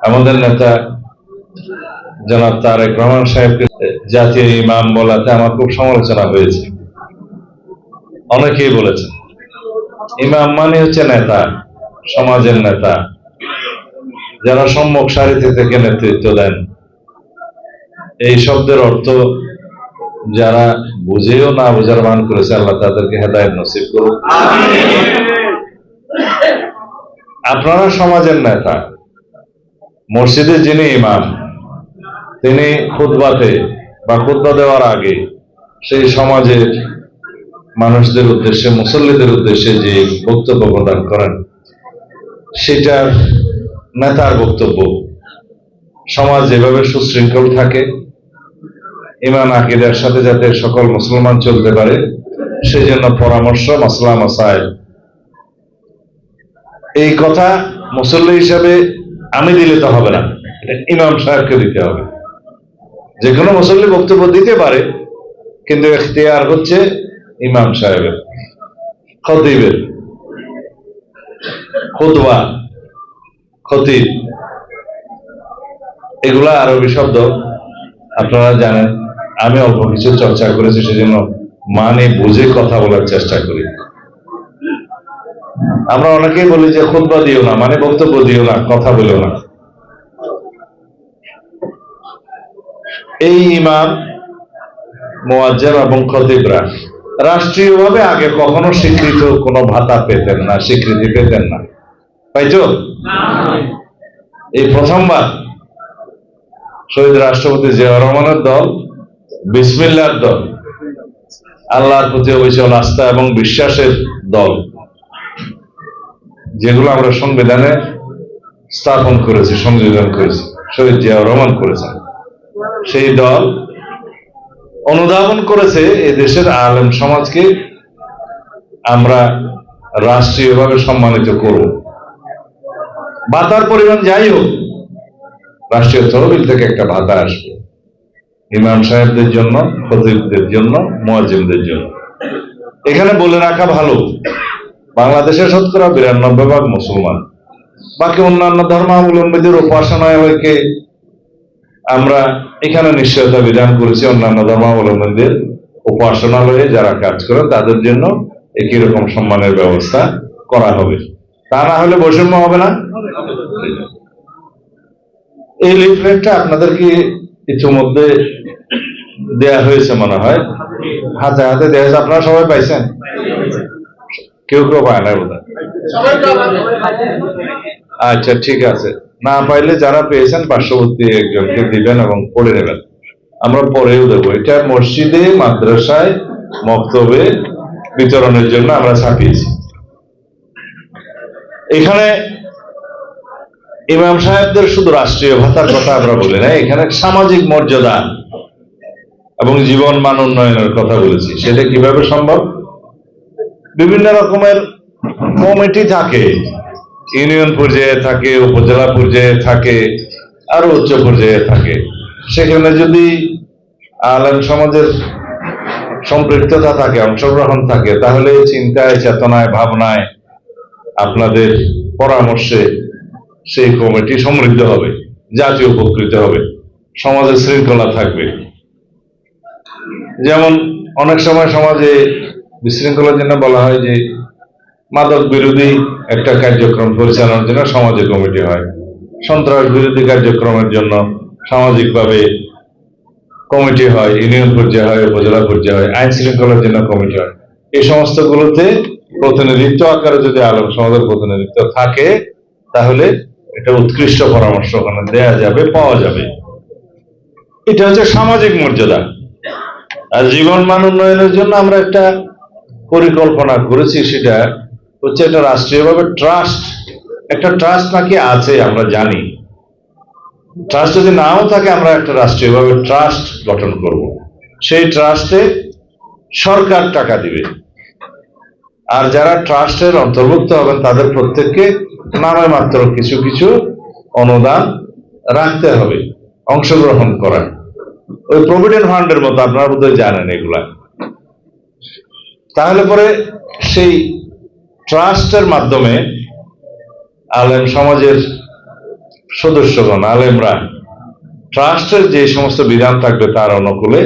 আমাদের নেতা জনাব তারেক রহমান সাহেবকে জাতীয় ইমাম বলাতে আমার খুব সমালোচনা হয়েছে। অনেকেই বলেছেন ইমাম মানে হচ্ছে নেতা সমাজের নেতা। যারা সম্মুখ সারিতে থেকে নেতৃত্ব দেন। এই শব্দের অর্থ যারা বুঝেও না বোঝার মান করেছে আল্লাহ তাদেরকে হেদায়ত নসিব করুক। আপনারা সমাজের নেতা মসজিদে যিনি ইমাম, তিনি খুতবাতে বা খুতবা দেওয়ার আগে সেই সমাজের মানুষদের উদ্দেশ্যে, মুসল্লিদের উদ্দেশ্যে যে বক্তব্য প্রদান করেন, সেটার নেতার বক্তব্য। সমাজ যেভাবে সুশৃঙ্খল থাকে ইমান আকিদের সাথে যাতে সকল মুসলমান চলতে পারে সেই জন্য পরামর্শ মাসলা আসায় এই কথা মুসল্লি হিসাবে আমি দিলে তো হবে না। ইমাম সাহেবকে দিতে হবে। যে কোনো মুসল্লি বক্তব্য দিতে পারে, কিন্তু এখতিয়ার হচ্ছে ইমাম সাহেবের, খতিবের, খুতবা, খতিব। এগুলা আরবি শব্দ, আপনারা জানেন। আমি অল্প কিছু চর্চা করেছি, সেজন্য মানে বুঝে কথা বলার চেষ্টা করি। আমরা অনেকেই বলি যে খুতবা দিও না মানে বক্তব্য দিও না, কথা বলিও না। এই ইমাম মোয়াজ্জেম এবং খতিবরা রাষ্ট্রীয়ভাবে আগে কখনো স্বীকৃত কোনো ভাতা পেতেন না, স্বীকৃতি পেতেন না। তো? এই প্রথমবার শহীদ রাষ্ট্রপতি জিয়া রহমানের দল, বিসমিল্লার দল, আল্লাহর প্রতি অবিচল আস্থা এবং বিশ্বাসের দল। যেগুলো আমরা সংবিধানে স্থাপন করেছি, সংযোজন করেছি, শহীদ জিয়া রহমান করেছেন। সেই দল অনুধাবন করেছে এই দেশের আলেম সমাজকে আমরা রাষ্ট্রীয়ভাবে সম্মানিত করব। ভাতার পরিমাণ যাই হোক, রাষ্ট্রীয় তহবিল থেকে একটা ভাতা আসবে। ইমাম সাহেবদের জন্য, খতিবদের জন্য মোয়াজিমদের জন্য। এখানে বলে রাখা ভালো বাংলাদেশের শতকরা বিরানব্বই ভাগ মুসলমান। বাকি অন্যান্য ধর্মাবলম্বীদের উপাসনালয়কে আমরা এখানে নিশ্চয়তা বিধান করেছি, অন্যান্য ধর্মাবলম্বীদের উপাসনালয়ে যারা কাজ করে তাদের জন্য একই রকম সম্মানের ব্যবস্থা করা হবে। তা না হলে বৈষম্য হবে না। এই লিফলেটটা আপনাদেরকে ইতিমধ্যে দেয়া হয়েছে মনে হয়। হাতে হাতে দেয়া হয়েছে। আপনারা সবাই পাইছেন? কেউ কেউ পায় না বোধ আচ্ছা ঠিক আছে। না পাইলে যারা পেয়েছেন পার্শ্ববর্তী একজনকে দিবেন এবং পড়ে নেবেন। আমরা পরেও দেবো। এটা মসজিদে, মাদ্রাসায়, মক্তবে বিতরণের জন্য আমরা ছাপিয়েছি। এখানে ইমাম সাহেবদের শুধু রাষ্ট্রীয় ভাতার কথা আমরা বলি না, এখানে সামাজিক মর্যাদা এবং জীবন মান উন্নয়নের কথা বলেছি। সেটা কীভাবে সম্ভব? বিভিন্ন রকমের কমিটি থাকে। ইউনিয়ন পর্যায়ে থাকে, উপজেলা পর্যায়ে থাকে, আরও উচ্চ পর্যায়ে থাকে। সেখানে যদি আলেম সমাজের সম্পৃক্ততা থাকে, অংশগ্রহণ থাকে, তাহলে চিন্তায়, চেতনায়, ভাবনায় আপনাদের পরামর্শে সেই কমিটি সমৃদ্ধ হবে জাতি উপকৃত হবে সমাজে শৃঙ্খলা থাকবে। যেমন অনেক সময় সমাজে বিশৃঙ্খলার জন্য বলা হয় যে মাদক বিরোধী একটা কার্যক্রম পরিচালনার জন্য সমাজে কমিটি হয়। সন্ত্রাস বিরোধী কার্যক্রমের জন্য সামাজিকভাবে কমিটি হয়, ইউনিয়ন পর্যায়ে হয়, উপজেলা পর্যায়ে হয়, আইন শৃঙ্খলার জন্য কমিটি হয়। এই সমস্ত গুলোতে প্রতিনিধিত্ব আকারে যদি আলম সমাজের প্রতিনিধিত্ব থাকে, তাহলে এটা উৎকৃষ্ট পরামর্শ ওখানে দেয়া যাবে, পাওয়া যাবে। এটা হচ্ছে সামাজিক মর্যাদা। আর জীবন মান উন্নয়নের জন্য আমরা একটা পরিকল্পনা করেছি সেটা হচ্ছে একটা রাষ্ট্রীয়ভাবে ট্রাস্ট একটা ট্রাস্ট নাকি আছে আমরা জানি। ট্রাস্ট যদি নাও থাকে আমরা একটা রাষ্ট্রীয়ভাবে ট্রাস্ট গঠন করব। সেই ট্রাস্টে সরকার টাকা দিবে। আর যারা ট্রাস্টের অন্তর্ভুক্ত হবেন তাদের প্রত্যেককে নামে মাত্র কিছু কিছু অনুদান রাখতে হবে, অংশগ্রহণ করা ওই প্রভিডেন্ট ফান্ডের মতো আপনারা বোধহয় জানেন এগুলা। তাহলে পরে সেই ট্রাস্টের মাধ্যমে আলেম সমাজের সদস্যগণ, আলেমরা ট্রাস্টের যে সমস্ত বিধান থাকবে তার অনুকূলে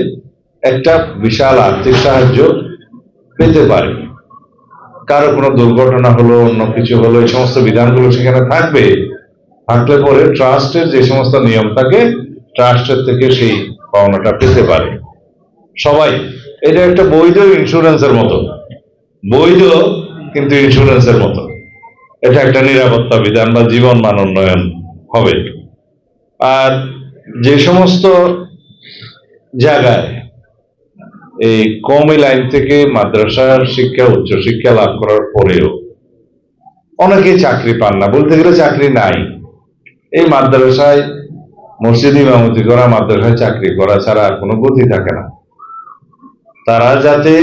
একটা বিশাল আর্থিক সাহায্য পেতে পারে। কারও কোনো দুর্ঘটনা হলো, অন্য কিছু হলো, এই সমস্ত বিধানগুলো সেখানে থাকবে। থাকলে পরে ট্রাস্টের যে সমস্ত নিয়ম থাকে ট্রাস্টের থেকে সেই পাওনাটা পেতে পারে। সবাই এটা একটা বৈধ ইন্স্যুরেন্সের মতো। বৈধ, কিন্তু ইন্স্যুরেন্সের মতো। এটা একটা নিরাপত্তা বিধান বা জীবন মান উন্নয়ন হবে। আর যে সমস্ত জায়গায় এই কমই লাইন থেকে মাদ্রাসার শিক্ষা, উচ্চ শিক্ষা লাভ করার পরেও অনেকেই চাকরি পান না। বলতে গেলে চাকরি নাই। এই মাদ্রাসায় মসজিদ ইমামতি করা, মাদ্রাসায় চাকরি করা ছাড়া আর কোনো গতি থাকে না। তারা যাতে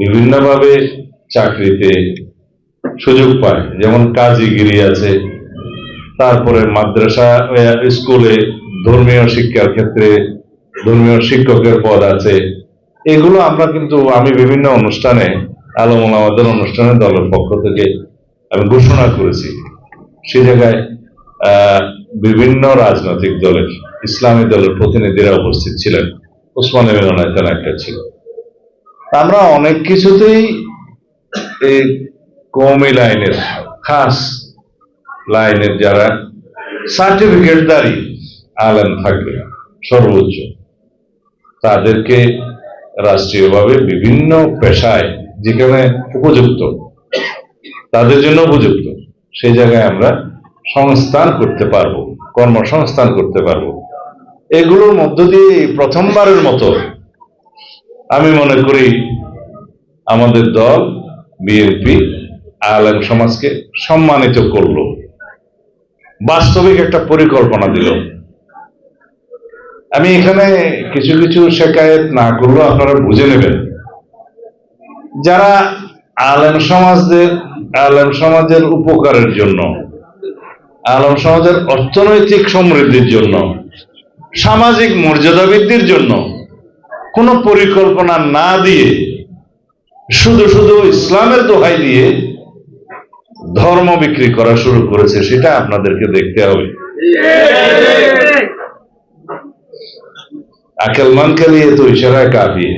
বিভিন্নভাবে চাকরিতে সুযোগ পায়, যেমন কাজীগিরি আছে, তারপরে মাদ্রাসা স্কুলে ধর্মীয় শিক্ষার ক্ষেত্রে ধর্মীয় শিক্ষকের পদ আছে। এগুলো আমরা কিন্তু, আমি বিভিন্ন অনুষ্ঠানে, আলম আমাদের অনুষ্ঠানে দলের পক্ষ থেকে আমি ঘোষণা করেছি। সে জায়গায় বিভিন্ন রাজনৈতিক দলের, ইসলামী দলের প্রতিনিধিরা উপস্থিত ছিলেন। ওসমান একটা ছিল আমরা অনেক কিছুতেই এই কৌমি লাইনের, খাস লাইনের যারা সার্টিফিকেট সার্টিফিকেটদারি আলেম থাকবে, সর্বোচ্চ। তাদেরকে রাষ্ট্রীয়ভাবে বিভিন্ন পেশায়, যেখানে উপযুক্ত, তাদের জন্য উপযুক্ত সেই জায়গায় আমরা সংস্থান করতে পারব, কর্মসংস্থান করতে পারব। এগুলোর মধ্য দিয়ে প্রথমবারের মতো আমি মনে করি আমাদের দল বিএনপি আলেম সমাজকে সম্মানিত করল। বাস্তবিক একটা পরিকল্পনা দিল। আমি এখানে কিছু কিছু শেখায়ত না করলেও আপনারা বুঝে নেবেন। যারা আলেম সমাজদের, আলেম সমাজের উপকারের জন্য, আলেম সমাজের অর্থনৈতিক সমৃদ্ধির জন্য, সামাজিক মর্যাদা বৃদ্ধির জন্য কোনো পরিকল্পনা না দিয়ে, শুধু শুধু ইসলামের দোহাই দিয়ে ধর্ম বিক্রি করা শুরু করেছে, সেটা আপনাদেরকে দেখতে হবে। আকেল মানকালিয়ে তো ইশারায় কাঁপিয়ে